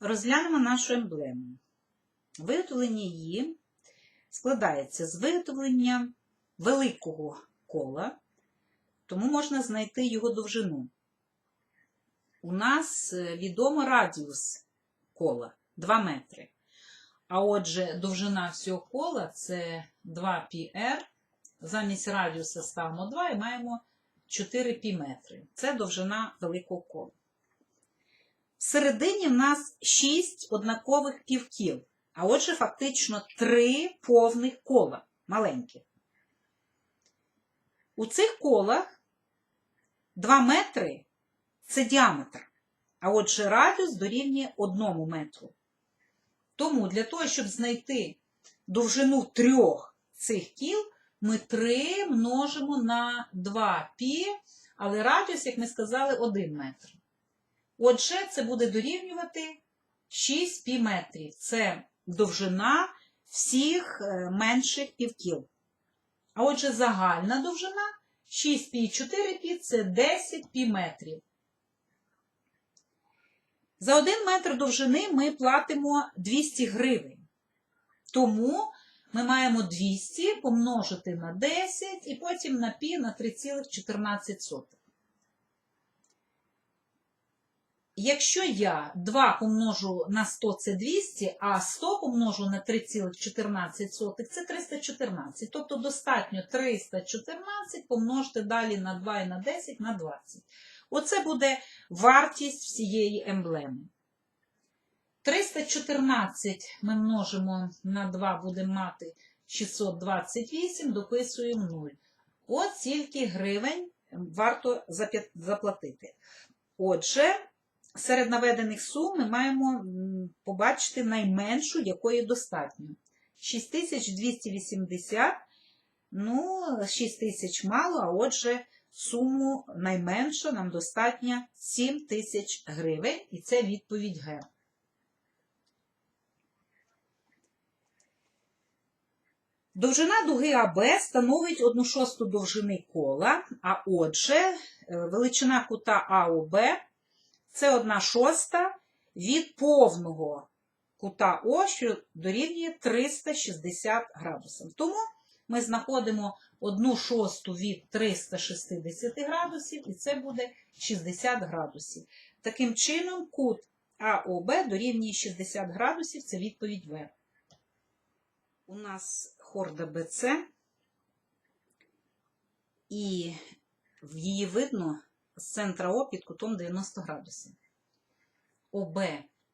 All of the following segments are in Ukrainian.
Розглянемо нашу емблему. Виготовлення її складається з виготовлення великого кола, тому можна знайти його довжину. У нас е, відомо радіус кола 2 метри. А отже, довжина всього кола це 2πr. Замість радіуса ставимо 2 і маємо 4 пі метри. Це довжина великого кола. Всередині в нас 6 однакових півкіл, а отже, фактично 3 повних кола маленьких. У цих колах 2 метри це діаметр, а отже, радіус дорівнює 1 метру. Тому для того, щоб знайти довжину трьох цих кіл, ми 3 множимо на 2 пі, але радіус, як ми сказали, 1 метр. Отже, це буде дорівнювати 6 пі метрів. Це довжина всіх е, менших півкіл. А отже, загальна довжина 6 пі 4 пі це 10 пі метрів. За 1 метр довжини ми платимо 200 гривень. Тому ми маємо 200 помножити на 10 і потім на пі на 3,14. Якщо я 2 помножу на 100 це 200, а 100 помножу на 3,14 це 314. Тобто достатньо 314 помножити далі на 2 і на 10 на 20. Оце буде вартість всієї емблеми. 314 ми множимо на 2, будемо мати 628, дописуємо 0. От стільки гривень варто заплатити. Отже, серед наведених сум ми маємо побачити найменшу, якої достатньо. 6280, ну, 6000 мало, а отже, суму найменшу нам достатньо 7000 гривень, і це відповідь Г. Довжина дуги АБ становить 1 шосту довжини кола, а отже, е, величина кута АОБ це 1 шоста від повного кута О, що дорівнює 360 градусів. Тому ми знаходимо 1 шосту від 360 градусів, і це буде 60 градусів. Таким чином, кут АОБ дорівнює 60 градусів, це відповідь В. У нас хорда БЦ, і її видно з центра О під кутом 90 градусів. ОБ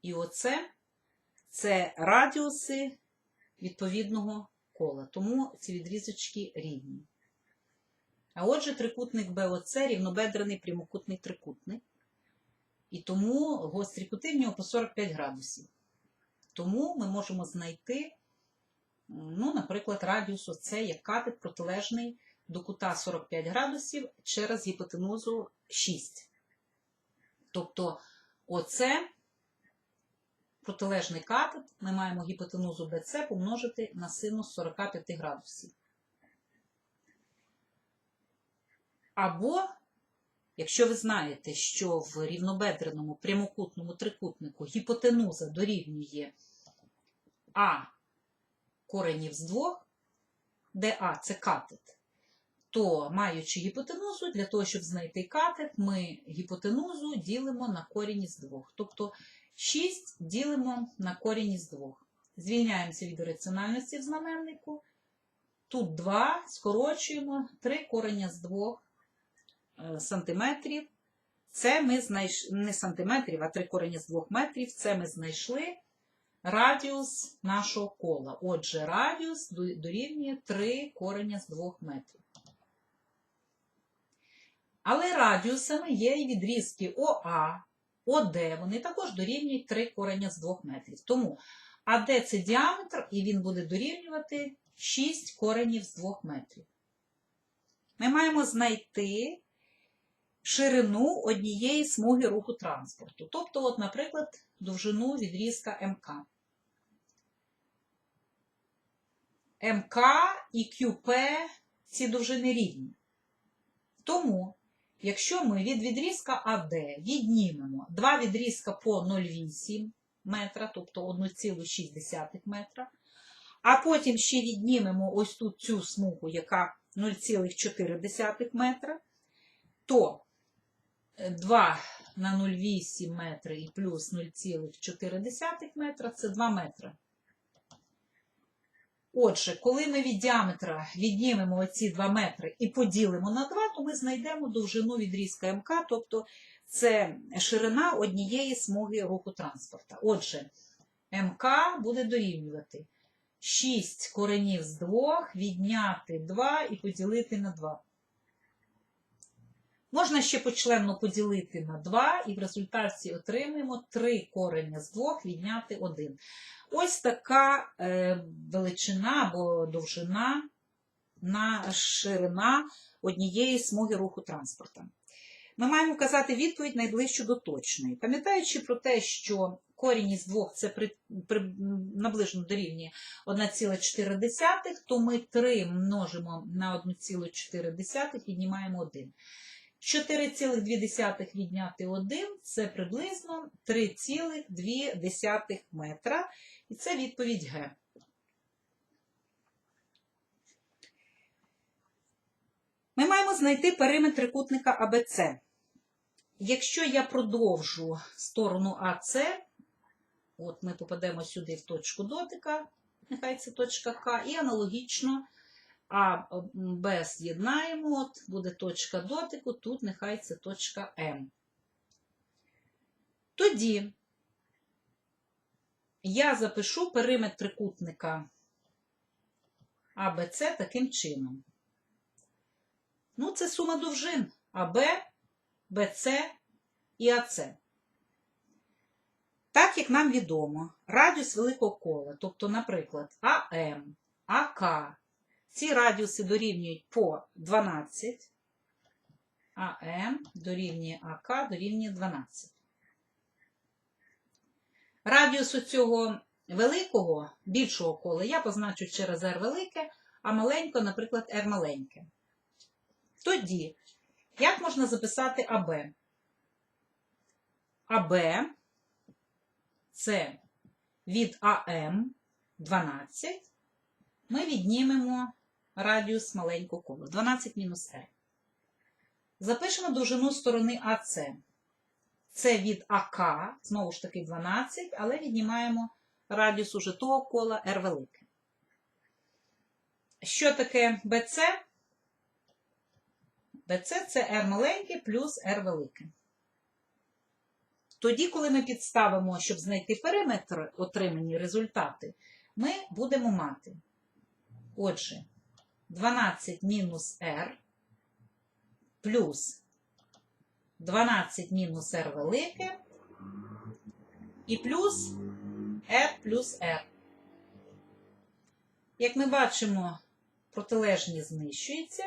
і ОЦ це радіуси відповідного кола, тому ці відрізочки рівні. А отже, трикутник БОЦ рівнобедрений прямокутний трикутник. І тому гострі кути в нього по 45 градусів. Тому ми можемо знайти, ну, наприклад, радіус ОЦ як катет протилежний до кута 45 градусів через гіпотенузу 6. Тобто оце протилежний катет, ми маємо гіпотенузу BC помножити на синус 45 градусів. Або, якщо ви знаєте, що в рівнобедреному прямокутному трикутнику гіпотенуза дорівнює А коренів з двох, де А це катет, то, маючи гіпотенузу, для того, щоб знайти катет, ми гіпотенузу ділимо на корінь із двох. Тобто 6 ділимо на корінь із двох. Звільняємося від раціональності в знаменнику. Тут 2, скорочуємо 3 кореня з 2 сантиметрів. Це ми знайшли не сантиметрів, а 3 корення з 2 метрів. Це ми знайшли радіус нашого кола. Отже, радіус дорівнює 3 кореня з 2 метрів. Але радіусами є і відрізки ОА, ОД, вони також дорівнюють 3 корення з 2 метрів. Тому АД це діаметр, і він буде дорівнювати 6 коренів з 2 метрів. Ми маємо знайти ширину однієї смуги руху транспорту. Тобто, от, наприклад, довжину відрізка МК. МК і QP ці довжини рівні. Тому, якщо ми від відрізка АД віднімемо два відрізка по 0,8, метра, тобто 1,6 метра. А потім ще віднімемо ось тут цю смугу, яка 0,4 метра, то 2 на 0,8 метри і плюс 0,4 метра це 2 метри. Отже, коли ми від діаметра віднімемо оці 2 метри і поділимо на 2, то ми знайдемо довжину відрізка МК, тобто це ширина однієї смуги руху транспорта. Отже, МК буде дорівнювати 6 коренів з 2, відняти 2 і поділити на 2. Можна ще почленно поділити на 2, і в результаті отримаємо 3 кореня з 2 відняти 1. Ось така е, величина або довжина на ширина однієї смуги руху транспорта. Ми маємо вказати відповідь найближчу до точної. Пам'ятаючи про те, що корінь із 2 це при, при, наближено дорівнює 1,4, то ми 3 множимо на 1,4, віднімаємо 1. 4,2 відняти 1 це приблизно 3,2 метра. І це відповідь Г. Ми маємо знайти периметр трикутника АБЦ. Якщо я продовжу сторону АЦ, от ми попадемо сюди в точку дотика, нехай це точка К, і аналогічно А, Б з'єднаємо, от буде точка дотику, тут нехай це точка М. Тоді я запишу периметр трикутника АБЦ таким чином. Ну, це сума довжин АБ, БЦ і АЦ. Так як нам відомо, радіус великого кола, тобто, наприклад, АМ, АК, ці радіуси дорівнюють по 12, АМ дорівнює АК дорівнює 12. Радіус у цього великого, більшого кола я позначу через R велике, а маленько, наприклад, R маленьке. Тоді, як можна записати АБ? АБ це від АМ 12, ми віднімемо радіус маленького кола 12 мінус R. Запишемо довжину сторони АС. Це від АК, знову ж таки 12, але віднімаємо радіус уже того кола R велике. Що таке BC? BC це R маленьке плюс R велике. Тоді, коли ми підставимо, щоб знайти периметр, отримані результати, ми будемо мати. Отже, 12 мінус R плюс 12 мінус R велике і плюс R плюс R. Як ми бачимо, протилежні знищуються,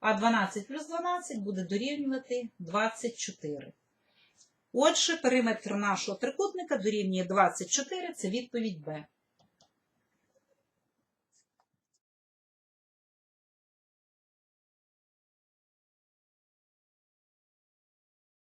а 12 плюс 12 буде дорівнювати 24. Отже, периметр нашого трикутника дорівнює 24, це відповідь Б.